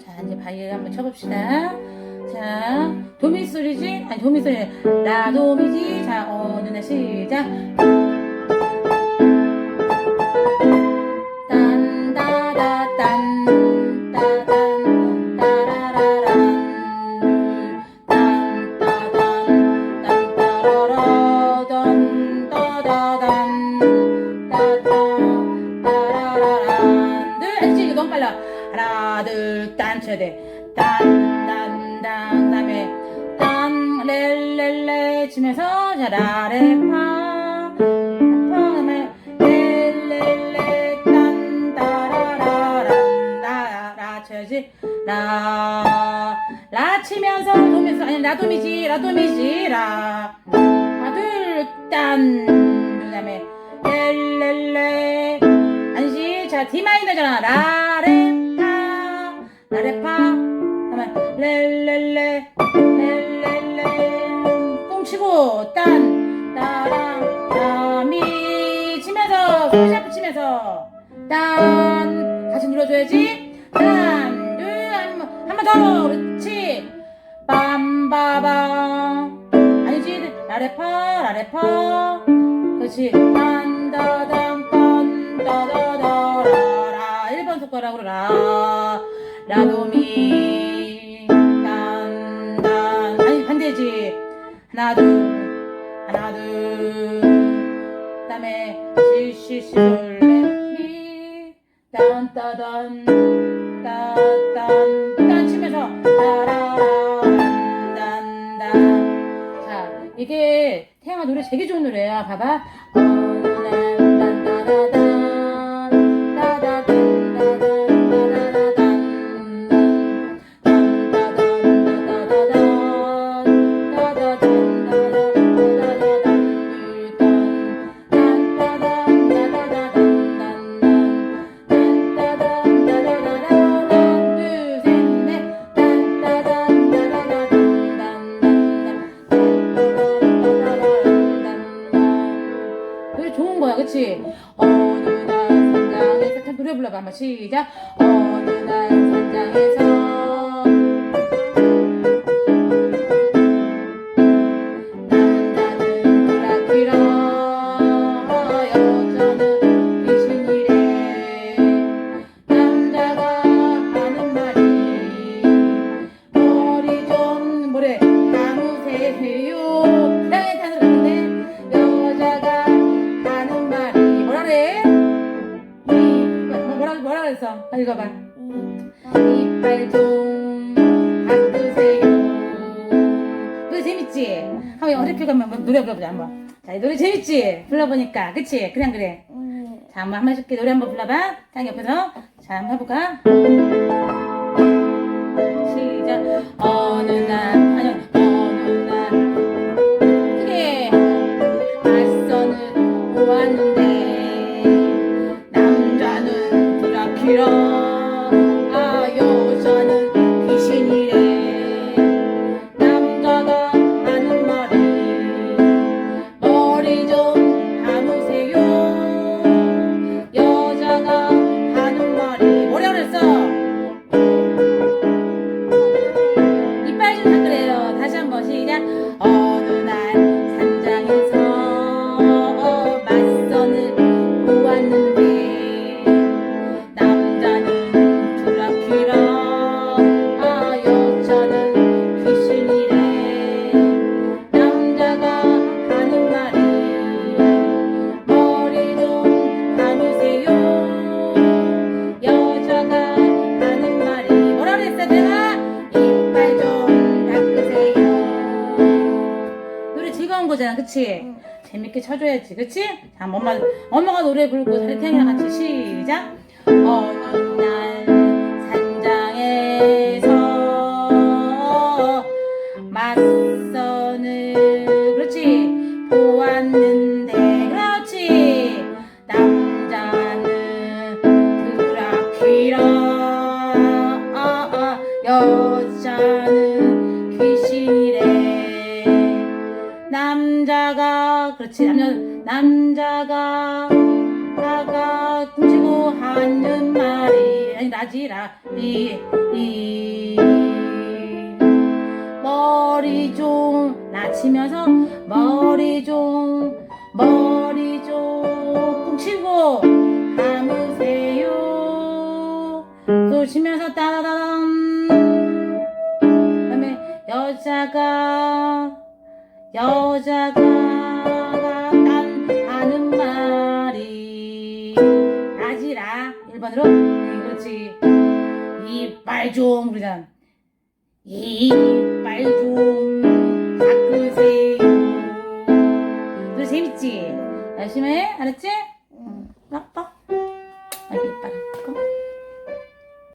자, 이제 바이올 한번 쳐봅시다. 자, 도미 소리지? 아니, 도미 소리. 라, 도미지. 자, 어느 날 시작. 치면서 자, 라레, 파, 파, 그다음에 렐렐레, 딴, 따라라란, 라, 라 쳐야지. 라, 라 치면서 도미서 아니 라도미지, 라도미지, 라, 하나, 둘, 딴, 그 다음에 렐렐레, 안시, 자, D 마이너잖아. 라레, 파, 라레, 파, 그다음에 렐렐레, 딴, 다시 눌러줘야지. 딴, 둘, 한 번, 한번 더, 그렇지. 빰바밤. 아니지, 라레파, 라레파. 그렇지. 딴다단, 딴다다다라라. 1번 손가락으로 라. 라도미. 딴, 딴. 아니, 반대지. 하나, 둘. 하나, 둘. 그 다음에, 시, 시, 시, 돌, 레, 미. 딴, 따단. 따, 딴, 딴 치면서. 따라란, 딴, 딴. 자, 이게 태양아 노래 되게 좋은 노래야. 봐봐. 그치? 어느 날 산장에서 참 노래 불러봐, 한번 시작. 어느 날 산장에서 읽어봐. 이빨 좀 닦으세요. 노래 재밌지? 한번 어렵게 가면 한번 노래 불러보자 한번. 자, 이 노래 재밌지? 불러보니까 그치? 그냥 그래. 자 한번 한번 해줄게. 노래 한번 불러봐. 땅 옆에서. 자 한번 해볼까? 거잖아 그치? 재밌게 쳐줘야지 그치? 자 엄마, 엄마가 노래 부르고 태양이랑 같이 시작 어느 날 남자가 그렇지. 남자 남자가 아가 훔치고 하는 말이 아니 나 라지라. 리리 머리 좀 낮추면서 머리 좀 머리 좀 꾹치고 일반으로? 네, 그렇지. 이빨 좀 그러잖아. 이빨 좀.